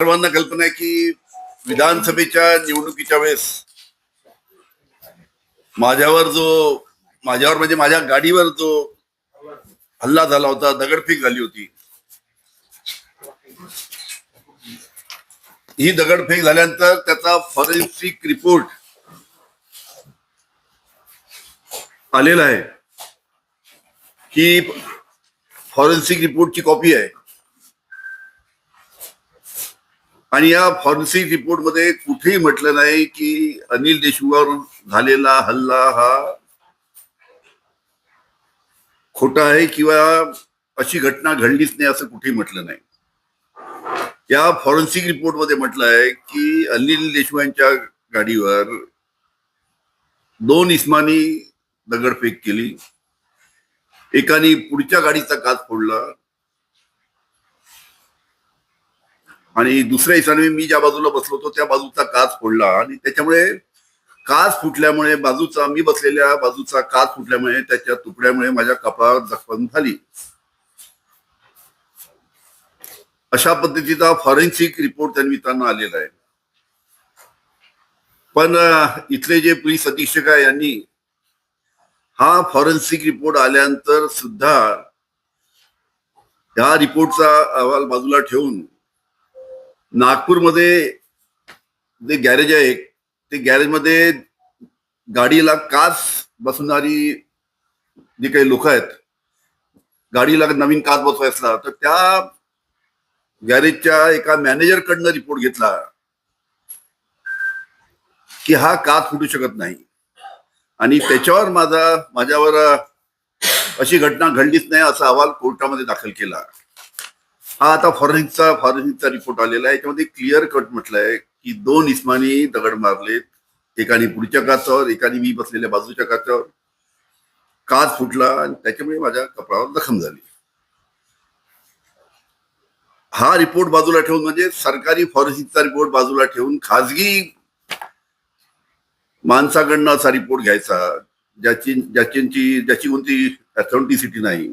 सर्वांना कल्पना आहे की विधानसभेच्या निवडणुकीच्या वेळेस माझ्यावर जो माझ्यावर म्हणजे माझ्या गाडीवर जो हल्ला झाला होता दगडफेक झाली होती ही दगडफेक झाल्यानंतर त्याचा फॉरेन्सिक रिपोर्ट आलेला आहे. ही फॉरेन्सिक रिपोर्टची कॉपी आहे. आणि या फॉरेन्सिक रिपोर्टमध्ये कुठेही म्हटलं नाही की अनिल देशमुखावर झालेला हल्ला हा खोटा आहे किंवा अशी घटना घडलीच नाही असं कुठेही म्हटलं नाही. या फॉरेन्सिक रिपोर्टमध्ये म्हटलं आहे की अनिल देशमुख यांच्या गाडीवर दोन इस्मानी दगडफेक केली. एकानी पुढच्या गाडीचा काच फोडला. आणि दुसऱ्या इसाने मी ज्या बाजूला बसलो होतो त्या बाजूचा काच फोडला. आणि त्याच्यामुळे काच फुटल्यामुळे बाजूचा मी बसलेल्या बाजूचा काच फुटल्यामुळे त्याच्या तुकड्यामुळे माझ्या कपाळावर जखम झाली. अशा पद्धतीचा फॉरेन्सिक रिपोर्ट त्या आलेला आहे. पण इथले जे पोलीस अधीक्षक आहे यांनी हा फॉरेन्सिक रिपोर्ट आल्यानंतर सुद्धा ह्या रिपोर्टचा अहवाल बाजूला ठेवून नागपूरमध्ये जे गॅरेज आहे ते गॅरेजमध्ये गाडीला काच बसवणारी जी काही लोक आहेत गाडीला नवीन काच बसवायचा तर त्या गॅरेजच्या एका मॅनेजरकडनं रिपोर्ट घेतला की हा काच फुटू शकत नाही. आणि त्याच्यावर माझा माझ्यावर अशी घटना घडलीच नाही असा अहवाल कोर्टामध्ये दाखल केला. हा आता फॉरेन्सिकचा फॉरेन्सिकचा रिपोर्ट आलेला आहे. याच्यामध्ये क्लिअर कट म्हटलंय की दोन इस्मानी दगड मारलेत एकाने पुढच्या काचावर एकाने मी बसलेल्या बाजूच्या काचावर. काच फुटला आणि त्याच्यामुळे माझ्या कपडावर जखम झाली. हा रिपोर्ट बाजूला ठेवून म्हणजे सरकारी फॉरेन्सिकचा रिपोर्ट बाजूला ठेवून खाजगी माणसाकडनं असा रिपोर्ट घ्यायचा ज्याची ज्याची ज्याची कोणती अथॉरिटीसिटी नाही.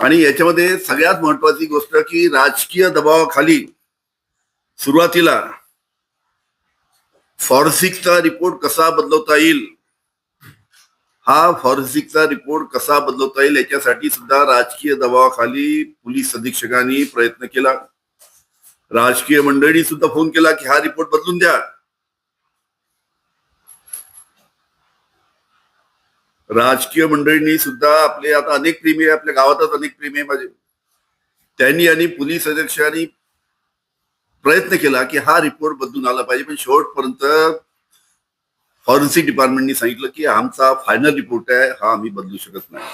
आणि याच्यामध्ये सगळ्यात महत्वाची गोष्ट की राजकीय दबावाखाली सुरुवातीला फॉरेन्सिकचा रिपोर्ट कसा बदलवता येईल हा फॉरेन्सिकचा रिपोर्ट कसा बदलवता येईल याच्यासाठी सुद्धा राजकीय दबावाखाली पोलीस अधीक्षकांनी प्रयत्न केला. राजकीय मंडळी सुद्धा फोन केला की हा रिपोर्ट बदलून द्या. राजकीय मंडळींनी सुद्धा आपले आता अनेक प्रेमी आहे आपल्या गावातच अनेक प्रेमी आहे माझे. त्यांनी आणि पोलीस अध्यक्षांनी प्रयत्न केला की हा रिपोर्ट बदलून आला पाहिजे. पण शेवटपर्यंत फॉरेन्सिक डिपार्टमेंटनी सांगितलं की आमचा फायनल रिपोर्ट आहे हा आम्ही बदलू शकत नाही.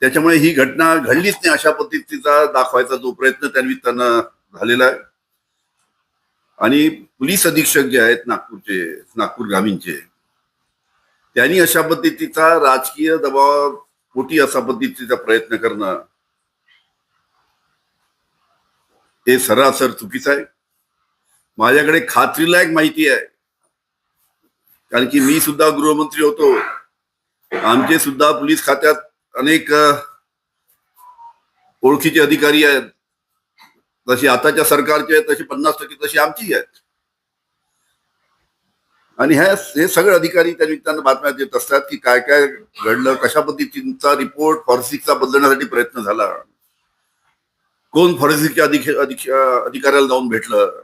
त्याच्यामुळे ही घटना घडलीच नाही अशा पद्धतीचा दाखवायचा जो प्रयत्न त्या निमित्तानं झालेला आहे. आणि पोलीस अधीक्षक जे आहेत नागपूरचे नागपूर ग्रामीणचे त्यांनी अशा पद्धतीचा राजकीय दबाव पोटी अशा पद्धतीचा प्रयत्न करणं हे सरासर चुकीचं आहे. माझ्याकडे खात्रीलायक माहिती आहे. कारण की मी सुद्धा गृहमंत्री होतो. आमचे सुद्धा पोलीस खात्यात अनेक ओळखीचे अधिकारी आहेत. जशी आताच्या सरकारचे आहेत तशी पन्नास टक्के तशी आमची आहेत. आणि ह्या हे सगळे अधिकारी त्या निमित्तानं बातम्या देत असतात की काय काय घडलं कशा पद्धतीचा रिपोर्ट फॉरेन्सिकचा बदलण्यासाठी प्रयत्न झाला. कोण फॉरेन्सिकच्या अधिक अधिकाऱ्याला जाऊन भेटलं.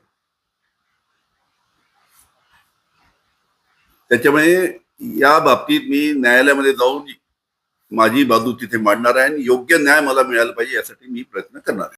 त्याच्यामुळे या बाबतीत मी न्यायालयामध्ये जाऊन माझी बाजू तिथे मांडणार आहे आणि योग्य न्याय मला मिळाला पाहिजे यासाठी मी प्रयत्न करणार आहे.